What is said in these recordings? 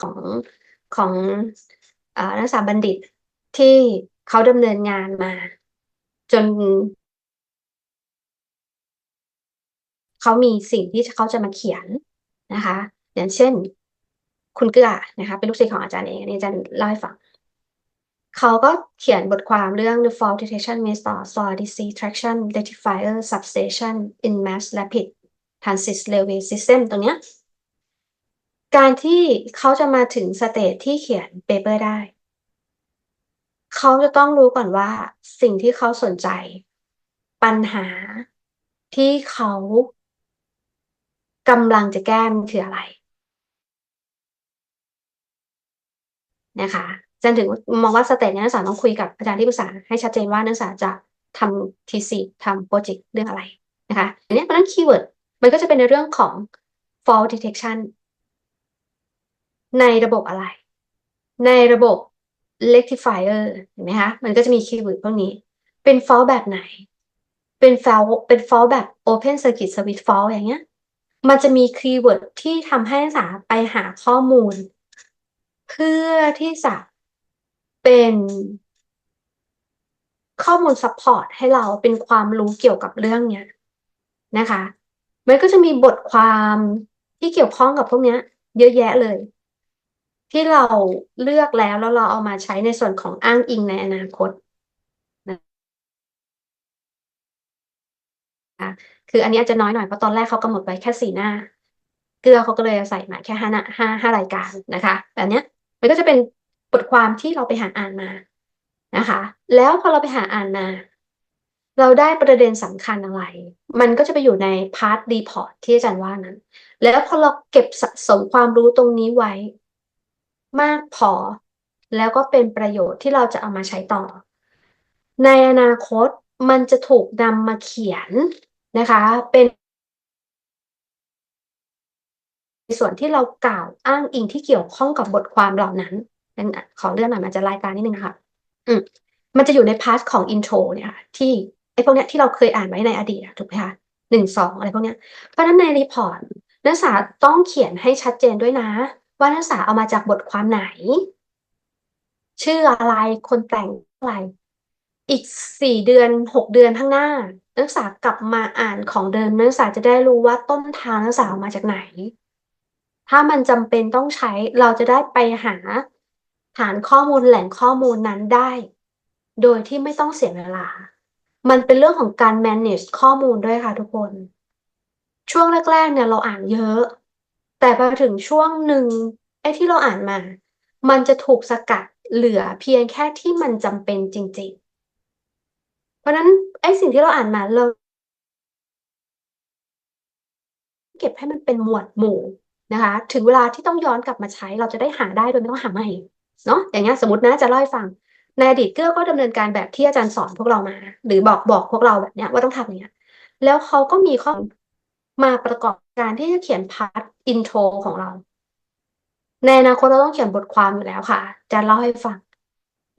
ของของอานักศึกษาบัณฑิตที่เขาดำเนินงานมา จน เขามีสิ่งที่เขาจะมาเขียนนะคะ อย่างเช่น คุณเกื้อนะคะ เป็นลูกศิษย์ของอาจารย์เองอันนี้อาจารย์เล่าให้ฟังเขาก็เขียนบทความเรื่อง the fault detection method for disease traction rectifier substation in mass rapid transit railway system ตรงเนี้ย การที่เขาจะมาถึงสเตจที่เขียนเปเปอร์ได้ เขาจะต้องรู้ก่อนว่าสิ่งที่เขาสนใจ ปัญหาที่เขากำลังจะแก้มันคืออะไรนะคะจารย์ถึงมองว่าสเตจนี้นักศึกษาต้องคุยกับอาจารย์ที่ปรึกษาให้ชัดเจนว่านักศึกษาจะทำทีซีทำโปรเจกต์เรื่องอะไรนะคะอันนี้เพราะฉะนั้นคีย์เวิร์ดมันก็จะเป็นในเรื่องของ fault detection ในระบบอะไร ในระบบ rectifier เห็นไหมคะ มันก็จะมีคีย์เวิร์ดพวกนี้ เป็น fault แบบไหน เป็น fault เป็น fault แบบ open circuit switch fault อย่างเงี้ย มันจะมีคีย์เวิร์ดที่ทำให้นักศึกษาไปหาข้อมูล เพื่อที่จะเป็นข้อมูลซัพพอร์ตให้เราเป็นความรู้เกี่ยวกับเรื่องเนี้ยนะคะ มันก็จะมีบทความที่เกี่ยวข้องกับพวกเนี้ย เยอะแยะเลย ที่เราเลือกแล้วแล้วเราเอามาใช้ในส่วนของอ้างอิงในอนาคตนะคืออันนี้อาจจะน้อยหน่อยเพราะตอนแรกเขากำหนดไว้แค่สี่หน้า เกลือเขาก็เลยใส่มาแค่ห้าหน้าห้าห้ารายการนะคะแบบเนี้ยมันก็จะเป็นบทความที่เราไปหาอ่านมานะคะ แล้วพอเราไปหาอ่านมา เราได้ประเด็นสำคัญอะไร มันก็จะไปอยู่ในพาร์ทรีพอร์ตที่อาจารย์ว่านั้น แล้วพอเราเก็บสะสมความรู้ตรงนี้ไว้ มากพอ แล้วก็เป็นประโยชน์ที่เราจะเอามาใช้ต่อ ในอนาคตมันจะถูกนำมาเขียนนะคะ เป็นส่วนที่เรากล่าวอ้างอิงที่เกี่ยวข้องกับบทความเหล่านั้นขอเลื่อนหน่อยมันจะรายการนิดนึงค่ะ อืมมันจะอยู่ในพาร์ทของอินโทรเนี่ยค่ะที่ไอ้พวกเนี้ยที่เราเคยอ่านไว้ในอดีตถูกไหมคะหนึ่งสองอะไรพวกเนี้ยเพราะฉะนั้นในรีพอร์ตนักศึกษาต้องเขียนให้ชัดเจนด้วยนะ ว่านักศึกษาเอามาจากบทความไหน ชื่ออะไรคนแต่งอะไร อีกสี่เดือนหกเดือนข้างหน้า นักศึกษากลับมาอ่านของเดิมนักศึกษาจะได้รู้ว่าต้นทางนักศึกษาเอามาจากไหน ถ้ามันจำเป็นต้องใช้เราจะได้ไปหาฐานข้อมูลแหล่งข้อมูลนั้นได้ โดยที่ไม่ต้องเสียเวลา มันเป็นเรื่องของการ manage ข้อมูลด้วยค่ะทุกคน ช่วงแรก ๆ เนี่ยเราอ่านเยอะ แต่พอถึงช่วงหนึ่งไอ้ที่เราอ่านมา มันจะถูกสกัดเหลือเพียงแค่ที่มันจำเป็นจริง ๆ เพราะนั้นไอ้สิ่งที่เราอ่านมาเราเก็บให้มันเป็นหมวดหมู่นะคะ ถึงเวลาที่ต้องย้อนกลับมาใช้ เราจะได้หาได้โดยไม่ต้องหาใหม่เนาะอย่างเงี้ยสมมตินะจะเล่าให้ฟังในอดีตเกื้อก็ดำเนินการแบบที่อาจารย์สอนพวกเรามา หรือบอกบอกพวกเราแบบเนี้ยว่าต้องทำอย่างเนี้ยแล้วเขาก็มีข้อ มาประกอบการที่จะเขียนพาร์ทอินโทรของเรา ในอนาคตเราต้องเขียนบทความอยู่แล้วค่ะจะเล่าให้ฟัง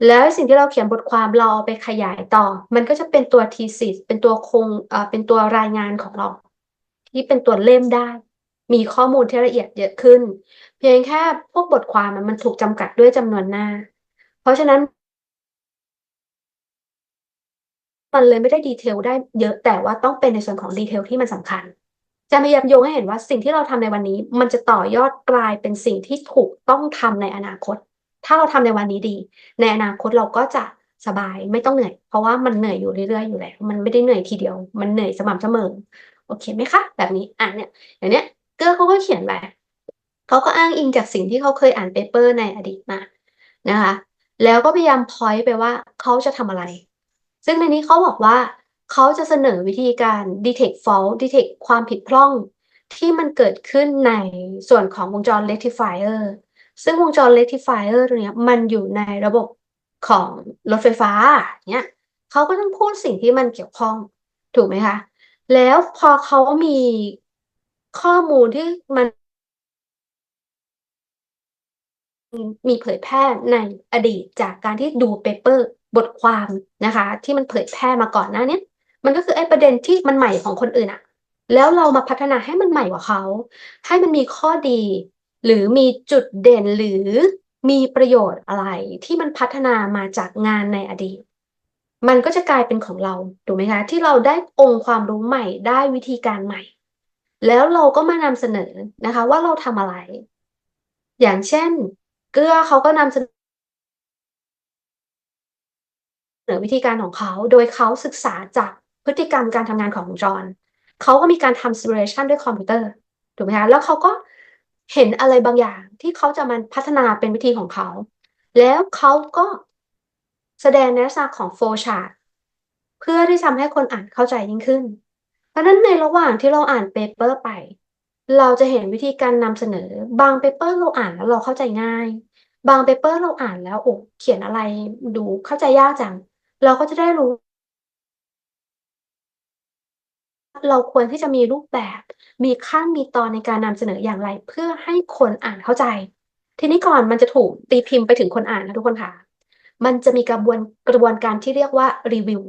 แล้วสิ่งที่เราเขียนบทความเราเอาไปขยายต่อ มันก็จะเป็นตัวทีสิสเป็นตัวคงเอ่อเป็นตัวรายงานของเรา ที่เป็นตัวเล่มได้ มีข้อมูลที่ละเอียดเยอะขึ้น เพียงแค่พวกบทความมันถูกจำกัดด้วยจำนวนหน้า เพราะฉะนั้นมันเลยไม่ได้ดีเทลได้เยอะแต่ว่าต้องเป็นในส่วนของดีเทลที่มันสำคัญ จะพยายามโยงให้เห็นว่าสิ่งที่เราทำในวันนี้ มันจะต่อยอดกลายเป็นสิ่งที่ถูกต้องทำในอนาคต ถ้าเราทำในวันนี้ดี ในอนาคตเราก็จะสบายไม่ต้องเหนื่อย เพราะว่ามันเหนื่อยอยู่เรื่อยๆอยู่แล้วมันไม่ได้เหนื่อยทีเดียว มันเหนื่อยสม่ำเสมอโอเคไหมคะ แบบนี้อะเนี่ยอย่างเนี้ยเกอร์เขาก็เขียนไว้เขาก็อ้างอิงจากสิ่งที่เขาเคยอ่านเปเปอร์ในอดีตมานะคะ แล้วก็พยายามพอยต์ไปว่าเขาจะทำอะไร ซึ่งในนี้เขาบอกว่า เขาจะเสนอวิธีการ detect fault detect ความผิดพร่อง ที่มันเกิดขึ้นในส่วนของวงจร rectifier ซึ่งวงจร rectifier ตัวนี้มันอยู่ในระบบของรถไฟฟ้าเนี่ยเขาก็ต้องพูดสิ่งที่มันเกี่ยวข้องถูกไหมคะ แล้วพอเขามีข้อมูลที่มันมีเผยแพร่ในอดีตจากการที่ดูเปเปอร์บทความนะคะ ที่มันเผยแพร่มาก่อนหน้านี้ มันก็คือไอ้ประเด็นที่มันใหม่ของคนอื่นอะแล้วเรามาพัฒนาให้มันใหม่กว่าเขา ให้มันมีข้อดี หรือมีจุดเด่นหรือมีประโยชน์อะไรที่มันพัฒนามาจากงานในอดีต มันก็จะกลายเป็นของเราถูกไหมคะ ที่เราได้องค์ความรู้ใหม่ได้วิธีการใหม่ แล้วเราก็มานำเสนอนะคะ ว่าเราทำอะไร อย่างเช่น เกลือเขาก็นำเสนอวิธีการของเขา โดยเขาศึกษาจาก พฤติกรรมการทำงานของจอห์นเขาก็มีการทำ simulation ด้วยคอมพิวเตอร์ถูกไหมคะแล้วเขาก็เห็นอะไรบางอย่างที่เขาจะมาพัฒนาเป็นวิธีของเขา แล้วเขาก็แสดงในลักษณะของ flow chart เพื่อที่ทำให้คนอ่านเข้าใจยิ่งขึ้น เพราะนั้นในระหว่างที่เราอ่านเปเปอร์ไป เราจะเห็นวิธีการนำเสนอ บางเปเปอร์เราอ่านแล้วเราเข้าใจง่าย บางเปเปอร์เราอ่านแล้วโอ้เขียนอะไรดูเข้าใจยากจัง เราก็จะได้รู้ เราควรที่จะมีรูปแบบ มีขั้นมีตอนในการนำเสนออย่างไร เพื่อให้คนอ่านเข้าใจ ทีนี้ก่อนมันจะถูกตีพิมพ์ไปถึงคนอ่านนะทุกคนค่ะ มันจะมีกระบวนกระบวนการที่เรียกว่ารีวิว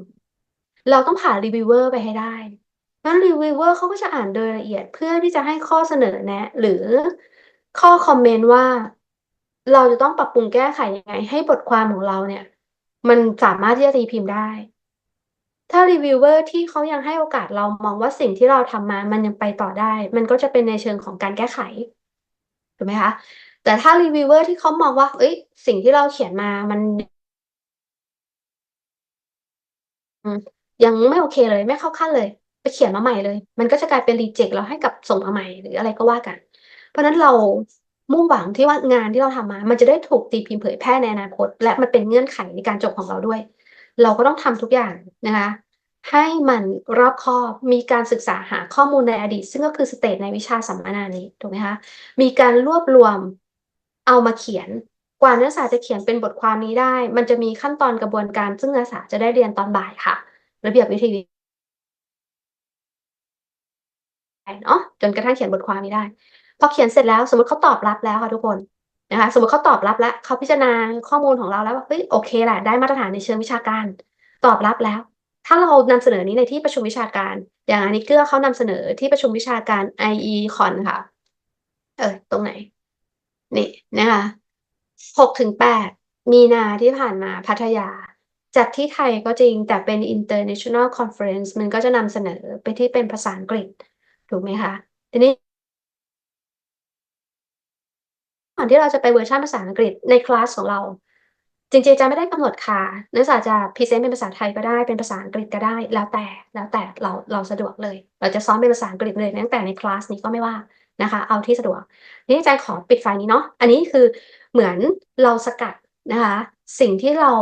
เราต้องผ่านรีวิวเวอร์ไปให้ได้งั้นรีวิวเวอร์เขาก็จะอ่านโดยละเอียดเพื่อที่จะให้ข้อเสนอแนะ หรือข้อคอมเมนต์ว่า เราจะต้องปรับปรุงแก้ไขยังไง ให้บทความของเราเนี่ย มันสามารถที่จะตีพิมพ์ได้ ถ้ารีวิวเวอร์ที่เขายังให้โอกาสเรามองว่าสิ่งที่เราทำมา มันยังไปต่อได้ มันก็จะเป็นในเชิงของการแก้ไขถูกไหมคะ แต่ถ้ารีวิวเวอร์ที่เขามองว่า เอ้ย สิ่งที่เราเขียนมา มันยังไม่โอเคเลย ไม่เข้าขั้นเลย ไปเขียนมาใหม่เลย มันก็จะกลายเป็นรีเจ็คแล้วให้กับส่งมาใหม่หรืออะไรก็ว่ากัน เพราะนั้นเรามุ่งหวังที่ว่างานที่เราทำมา มันจะได้ถูกตีพิมพ์เผยแพร่ในอนาคต และมันเป็นเงื่อนไขในการจบของเราด้วย เราก็ต้องทำทุกอย่างนะคะให้มันรอบคอบมีการศึกษาหาข้อมูลในอดีต ซึ่งก็คือสเตจในวิชาสัมมนานี้ถูกไหมคะมีการรวบรวมเอามาเขียนกว่านักศึกษาจะเขียนเป็นบทความนี้ได้ มันจะมีขั้นตอนกระบวนการ ซึ่งนักศึกษาจะได้เรียนตอนบ่ายค่ะ ระเบียบวิธีเนาะจนกระทั่งเขียนบทความนี้ได้ พอเขียนเสร็จแล้วสมมติเขาตอบรับแล้วค่ะทุกคน นะคะสมมติเขาตอบรับแล้วเขาพิจารณาข้อมูลของเราแล้วว่าเฮ้ยโอเคแหละได้มาตรฐานในเชิงวิชาการ ตอบรับแล้ว ถ้าเรานำเสนอนี้ในที่ประชุมวิชาการ อย่างอันนี้เกื้อเขานำเสนอที่ประชุมวิชาการ IE Con ค่ะ เออตรงไหน นี่นะคะหกถึงแปดมีนาที่ผ่านมาพัทยาจัดที่ไทยก็จริงแต่เป็น international conference มันก็จะนำเสนอไปที่เป็นภาษาอังกฤษ ถูกไหมคะ ทีนี้ อนที่เราจะไปเวอร์ชันภาษาอังกฤษในคลาสของเรา จริงๆจะไม่ได้กำหนดค่ะนักศึกษาจะพรีเซนต์เป็นภาษาไทยก็ได้เป็นภาษาอังกฤษก็ได้ แล้วแต่แล้วแต่เราเราสะดวกเลย เราจะซ้อมเป็นภาษาอังกฤษเลยตั้งแต่ในคลาสนี้ก็ไม่ว่านะคะ เอาที่สะดวกนี่อาจารย์ขอปิดไฟนี้เนาะอันนี้คือเหมือนเราสกัดนะคะ สิ่งที่เรา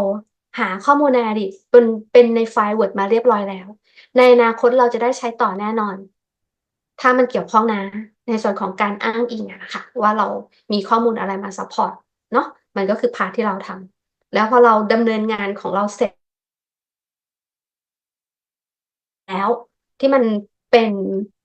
หาข้อมูลในอดีตเป็นเป็นในไฟล์ Word มาเรียบร้อยแล้ว ในอนาคตเราจะได้ใช้ต่อแน่นอน ถ้ามันเกี่ยวข้องนะ ในส่วนของการอ้างอิงอะนะคะว่าเรามีข้อมูลอะไรมาซัพพอร์ตเนาะมันก็คือพาร์ทที่เราทำแล้วพอเราดำเนินงานของเราเสร็จ แล้วที่มันเป็น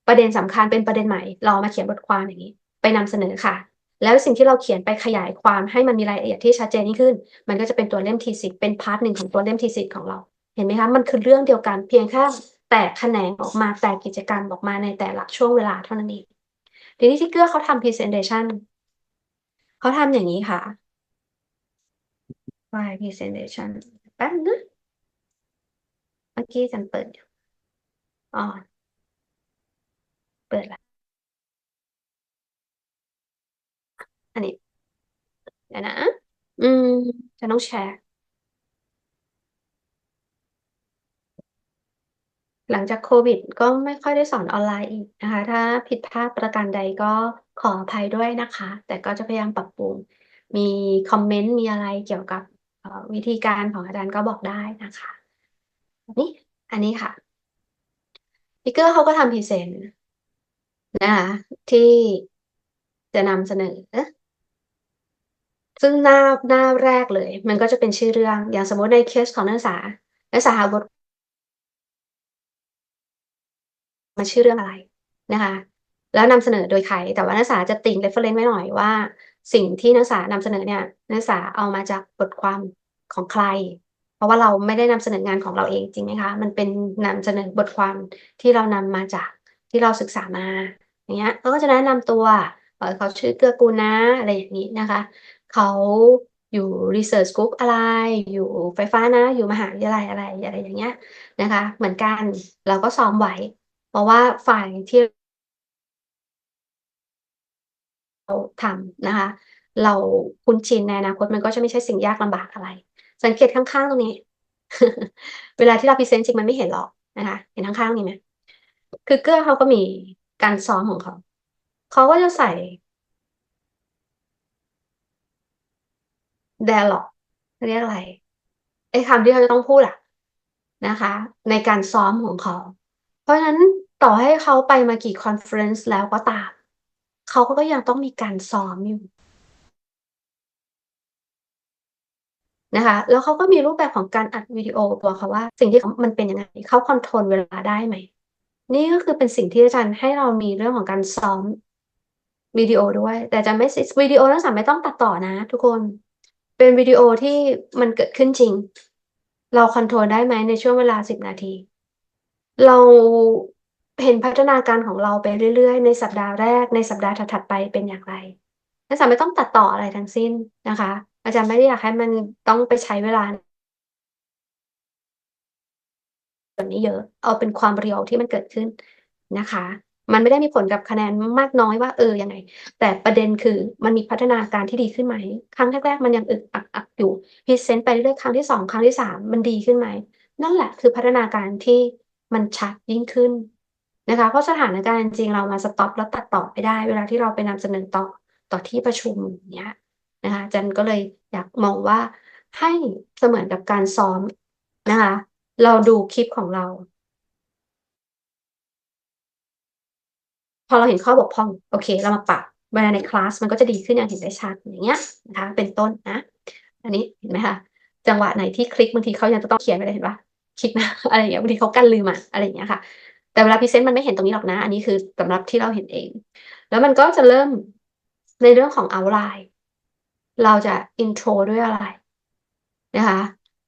ประเด็นสำคัญเป็นประเด็นใหม่ เรามาเขียนบทความอย่างนี้ ไปนำเสนอค่ะ แล้วสิ่งที่เราเขียนไปขยายความให้มันมีรายละเอียดที่ชัดเจนยิ่งขึ้น มันก็จะเป็นตัวเล่มทีสิเป็นพาร์ทหนึ่งของตัวเล่มทีสิของเรา เห็นไหมคะมันคือเรื่องเดียวกันเพียงแค่แตกแขนงออกมาแตกกิจกรรมออกมาในแต่ละช่วงเวลาเท่านั้นเอง ทีนี้ที่เกื้อเขาทำ presentation เขาทำอย่างนี้ค่ะ file presentation แป๊บนึงเมื่อกี้จันเปิดอยู่อ๋อเปิดละอันนี้เดี๋ยวนะ อืม จะต้องแชร์ หลังจากโควิดก็ไม่ค่อยได้สอนออนไลน์อีกนะคะ ถ้าผิดพลาดประการใดก็ขออภัยด้วยนะคะ แต่ก็จะพยายามปรับปรุง มีคอมเมนต์ มีอะไรเกี่ยวกับวิธีการของอาจารย์ก็บอกได้นะคะนี่อันนี้ค่ะพิเกอร์เขาก็ทำพรีเซนต์นะคะที่จะนำเสนอ ซึ่งหน้าหน้าแรกเลย มันก็จะเป็นชื่อเรื่องอย่างสมมติในเคสของนักศึกษานักศึกษาหาบท มันชื่อเรื่องอะไรนะคะ แล้วนำเสนอโดยใคร แต่ว่านักศึกษาจะติ่ง reference ไว้หน่อยว่า สิ่งที่นักศึกษานำเสนอเนี่ยนักศึกษาเอามาจากบทความของใคร เพราะว่าเราไม่ได้นำเสนองานของเราเองจริงไหมคะ มันเป็นนำเสนอบทความที่เรานำมาจากที่เราศึกษามาอย่างเงี้ยเขาก็จะแนะนำตัวเขาชื่อเกื้อกูลนะอะไรอย่างนี้นะคะ เขาอยู่ research group อะไร อยู่ไฟฟ้านะ อยู่มหาวิทยาลัยอะไรอะไรอย่างเงี้ยนะคะ เหมือนกันเราก็ซ้อมไว้ ราะว่าฝ่ายที่เราทำนะคะ เราคุ้นชินในอนาคตมันก็จะไม่ใช่สิ่งยากลำบากอะไร สังเกตข้างๆตรงนี้ เวลาที่เราพรีเซนต์จริงมันไม่เห็นหรอกนะคะเห็นข้างๆนี่ไหมคือเกื้อเขาก็มีการซ้อมของเขา เขาก็จะใส่ dialogue เรียกอะไรไอ้คำที่เขาจะต้องพูดอะนะคะ ในการซ้อมของเขา เพราะฉะนั้น ต่อให้เขาไปมากี่คอนเฟอเรนซ์แล้วก็ตาม เขาก็ยังต้องมีการซ้อมอยู่นะคะแล้วเขาก็มีรูปแบบของการอัดวิดีโอตัวเขาว่า สิ่งที่มันเป็นยังไงเขาคอนโทรลเวลาได้ไหม นี่ก็คือเป็นสิ่งที่อาจารย์ให้เรามีเรื่องของการซ้อมวิดีโอด้วย แต่จะไม่วิดีโอนักศึกษาไม่ต้องตัดต่อนะ ทุกคนเป็นวิดีโอที่มันเกิดขึ้นจริง เราคอนโทรลได้ไหมในช่วงเวลาสิบนาที เรา เห็นพัฒนาการของเราไปเรื่อย ๆ ในสัปดาห์แรกในสัปดาห์ถัดๆไปเป็นอย่างไรนักศึกษาไม่ต้องตัดต่ออะไรทั้งสิ้นนะคะ อาจารย์ไม่ได้อยากให้มันต้องไปใช้เวลาแบบนี้เยอะเอาเป็นความเรียวที่มันเกิดขึ้นนะคะ มันไม่ได้มีผลกับคะแนนมากน้อยว่าเออยังไง แต่ประเด็นคือมันมีพัฒนาการที่ดีขึ้นไหม ครั้งแรกๆมันยังอึกอักอักอยู่พรีเซนต์ไปเรื่อยๆครั้งที่สองครั้งที่สามมันดีขึ้นไหมนั่นแหละคือพัฒนาการที่มันชัดยิ่งขึ้น นะคะ เพราะสถานการณ์จริงเรามาสต็อปแล้วตัดต่อไม่ได้ เวลาที่เราไปนำเสนอต่อต่อที่ประชุมอย่างเงี้ยนะคะจันก็เลยอยากมองว่าให้เสมือนกับการซ้อมนะคะ เราดูคลิปของเรา พอเราเห็นข้อบกพร่อง โอเค เรามาปรับเวลาในคลาสมันก็จะดีขึ้นอย่างเห็นได้ชัดอย่างเงี้ยนะคะ เป็นต้นนะ อันนี้เห็นไหมคะจังหวะไหนที่คลิกบางทีเขายังจะต้องเขียนไปเลยเห็นปะคลิกนะอะไรอย่างเงี้ยบางทีเขากันลืมอะอะไรอย่างเงี้ยค่ะ แต่เวลาพรีเซนต์มันไม่เห็นตรงนี้หรอกนะ อันนี้คือสำหรับที่เราเห็นเอง แล้วมันก็จะเริ่มในเรื่องของเอาไลน์เราจะอินโทรด้วยอะไรนะคะ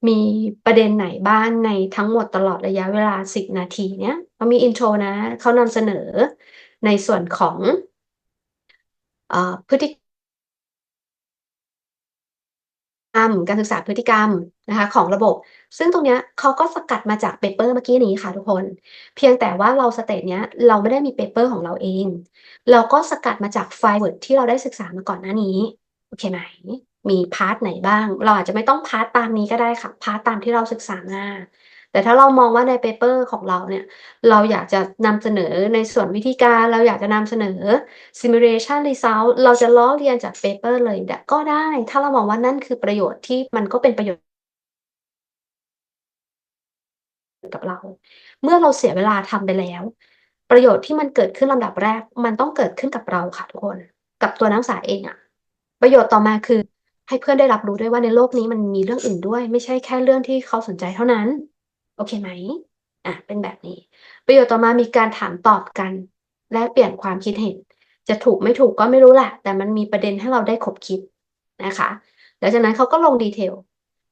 มีประเด็นไหนบ้างในทั้งหมดตลอดระยะเวลาสินาทีเนี้ยเขามีอินโทรนะ เขานำเสนอในส่วนของอพฤติ รรม การศึกษาพฤติกรรมนะคะของระบบ ซึ่งตรงเนี้ยเขาก็สกัดมาจากเปเปอร์เมื่อกี้นี้ค่ะทุกคน เพียงแต่ว่าเราสเตจเนี้ยเราไม่ได้มีเปเปอร์ของเราเอง เราก็สกัดมาจากไฟเวิร์ดที่เราได้ศึกษามาก่อนหน้านี้ โอเคไหม มีพาร์ทไหนบ้าง เราอาจจะไม่ต้องพาร์ทตามนี้ก็ได้ค่ะ พาร์ทตามที่เราศึกษามา แต่ถ้าเรามองว่าในเปเปอร์ของเราเนี่ย เราอยากจะนำเสนอในส่วนวิธีการ เราอยากจะนำเสนอ simulation result เราจะล้อเลียนจากเปเปอร์เลยก็ได้ ถ้าเรามองว่านั่นคือประโยชน์ที่มันก็เป็นประโยชน์กับเรา เมื่อเราเสียเวลาทำไปแล้ว ประโยชน์ที่มันเกิดขึ้นลำดับแรก มันต้องเกิดขึ้นกับเราค่ะทุกคน กับตัวนักศึกษาเองอะประโยชน์ต่อมาคือให้เพื่อนได้รับรู้ด้วยว่าในโลกนี้มันมีเรื่องอื่นด้วย ไม่ใช่แค่เรื่องที่เขาสนใจเท่านั้น โอเคไหมอะเป็นแบบนี้ ประโยชน์ต่อมามีการถามตอบกัน แลกเปลี่ยนความคิดเห็น จะถูกไม่ถูกก็ไม่รู้แหละแต่มันมีประเด็นให้เราได้คบคิดนะคะแล้วจากนั้นเขาก็ลงดีเทล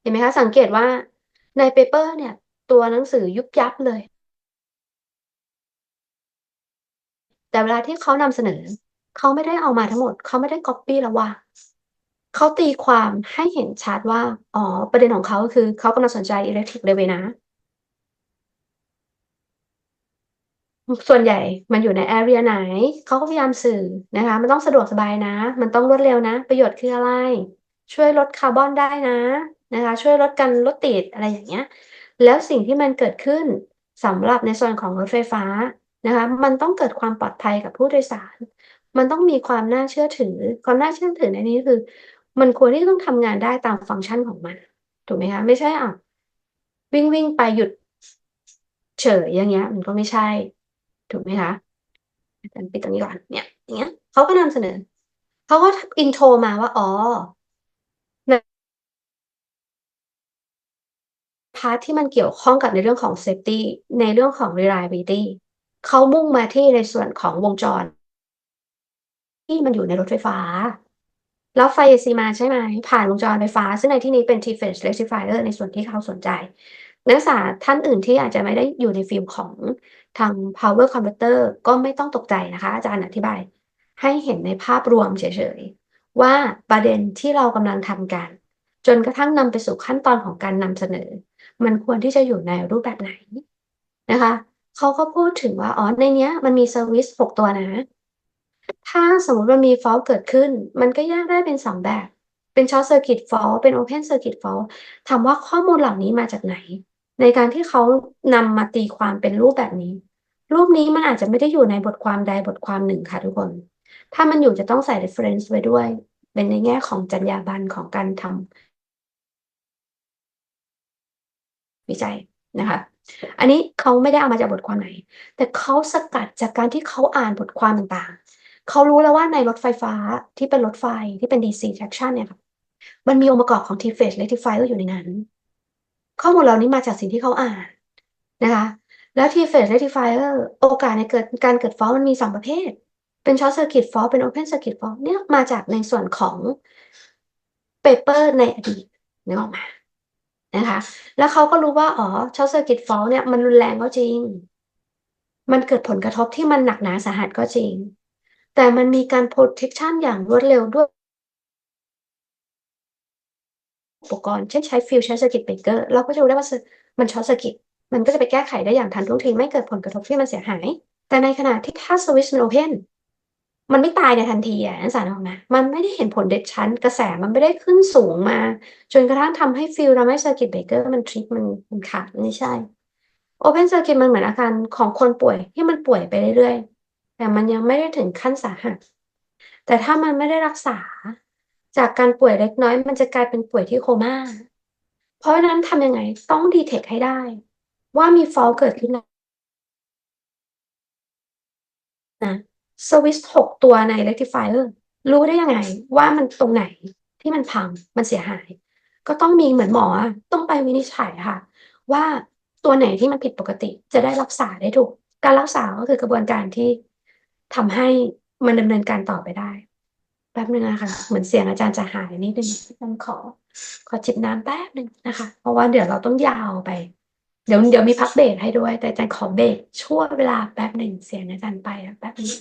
เห็นไหมคะสังเกตว่าในเปเปอร์เนี่ย ตัวหนังสือยุบยับเลย แต่เวลาที่เขานำเสนอเขาไม่ได้เอามาทั้งหมด เขาไม่ได้ก๊อปปี้แล้วว่าเขาตีความให้เห็นชัดว่า อ๋อ ประเด็นของเขาคือเขากำลังสนใจ electric railway นะ ส่วนใหญ่มันอยู่ในแอเรียไหน เขาก็พยายามสื่อนะคะ มันต้องสะดวกสบายนะ มันต้องรวดเร็วนะ ประโยชน์คืออะไร ช่วยลดคาร์บอนได้นะนะคะ ช่วยลดการรถติดอะไรอย่างเงี้ย แล้วสิ่งที่มันเกิดขึ้นสำหรับในส่วนของรถไฟฟ้านะคะ มันต้องเกิดความปลอดภัยกับผู้โดยสาร มันต้องมีความน่าเชื่อถือ ความน่าเชื่อถือในนี้คือ มันควรที่ต้องทำงานได้ตามฟังก์ชันของมัน ถูกไหมคะ ไม่ใช่อะวิ่งวิ่งไปหยุดเฉยอย่างเงี้ย มันก็ไม่ใช่ ถูกไหมคะอาจารย์ปิดตรงนี้ก่อนเนี่ยอย่างเงี้ยเขาก็นำเสนอเขาก็อินโทรมาว่าอ๋อพาร์ทที่มันเกี่ยวข้องกับในเรื่องของ safety ในเรื่องของ reliability เขามุ่งมาที่ในส่วนของวงจร ที่มันอยู่ในรถไฟฟ้า แล้วไฟ AC มาใช่ไหม ผ่านวงจรไฟฟ้า ซึ่งในที่นี้เป็น T-phase rectifier ในส่วนที่เขาสนใจ นักศึกษาท่านอื่นที่อาจจะไม่ได้อยู่ในฟิล์มของทาง power converter ก็ไม่ต้องตกใจนะคะ อาจารย์อธิบาย ให้เห็นในภาพรวมเฉยๆ ว่าประเด็นที่เรากำลังทำกัน จนกระทั่งนำไปสู่ขั้นตอนของการนำเสนอ มันควรที่จะอยู่ในรูปแบบไหนนะคะเขาก็พูดถึงว่าอ๋อในเนี้ย มันมีเซอร์วิสหกตัวนะ ถ้าสมมติมันมี fault เกิดขึ้น มันก็แยกได้เป็นสองแบบ เป็น short circuit fault เป็น open circuit fault ถามว่าข้อมูลเหล่านี้มาจากไหน ในการที่เขานำมาตีความเป็นรูปแบบนี้ รูปนี้มันอาจจะไม่ได้อยู่ในบทความใดบทความหนึ่งค่ะทุกคน ถ้ามันอยู่จะต้องใส่ reference ไว้ด้วย เป็นในแง่ของจรรยาบรรณของการทำวิจัยนะคะ อันนี้เขาไม่ได้เอามาจากบทความไหน แต่เขาสกัดจากการที่เขาอ่านบทความต่างๆ เขารู้แล้วว่าในรถไฟฟ้าที่เป็นรถไฟที่เป็น DC traction เนี่ยค่ะมันมีองค์ประกอบของ T-phase rectifier อยู่ในนั้น ข้อมูลเหล่านี้มาจากสิ่งที่เขาอ่านนะคะ แล้ว T-phase rectifier โอกาสในเกิดการเกิด fault มันมีสองประเภท เป็น short circuit fault เป็น open circuit fault เนี่ยมาจากในส่วนของเปเปอร์ในอดีตนึกออกมานะคะ แล้วเขาก็รู้ว่าอ๋อ short circuit fault เนี่ยมันรุนแรงก็จริง มันเกิดผลกระทบที่มันหนักหนาสาหัสก็จริง แต่มันมีการ protection อย่างรวดเร็วด้วย อุปกรณ์ เช่นใช้ field short circuit breaker เราก็จะรู้ได้ว่ามัน short circuit มันก็จะไปแก้ไขได้อย่างทันท่วงทีไม่เกิดผลกระทบที่มันเสียหาย แต่ในขณะที่ถ้า switch มัน open มันไม่ตายในทันทีอะนักศึกษาออกมามันไม่ได้เห็นผลเด็ดชันกระแสมันไม่ได้ขึ้นสูงมา จนกระทั่งทำให้ฟิลทำให้ circuit breaker มันทริปมันมันขาดไม่ใช่ open circuit มันเหมือนอาการของคนป่วยที่มันป่วยไปเรื่อยๆ แต่มันยังไม่ได้ถึงขั้นสาหัส แต่ถ้ามันไม่ได้รักษา จากการป่วยเล็กน้อย มันจะกลายเป็นป่วยที่โคม่า เพราะฉะนั้นทำยังไงต้องดีเทคให้ได้ ว่ามี fault เกิดขึ้นนะสวิตหกตัวใน rectifier รู้ได้ยังไงว่ามันตรงไหนที่มันพังมันเสียหาย ก็ต้องมีเหมือนหมอต้องไปวินิจฉัยค่ะ ว่าตัวไหนที่มันผิดปกติจะได้รักษาได้ถูก การรักษาก็คือกระบวนการที่ทำให้มันดำเนินการต่อไปได้ แป๊บนึงนะคะเหมือนเสียงอาจารย์จะหายนิดนึงฉังขอ ขอจิบน้ำแป๊บนึงนะคะ เพราะว่าเดี๋ยวเราต้องยาวไป เดี๋ยวเดี๋ยวมีพักเบรกให้ด้วย แต่อาจารย์ขอเบรกช่วงเวลาแป๊บหนึ่งเสียงอาจารย์ไปแป๊บนึง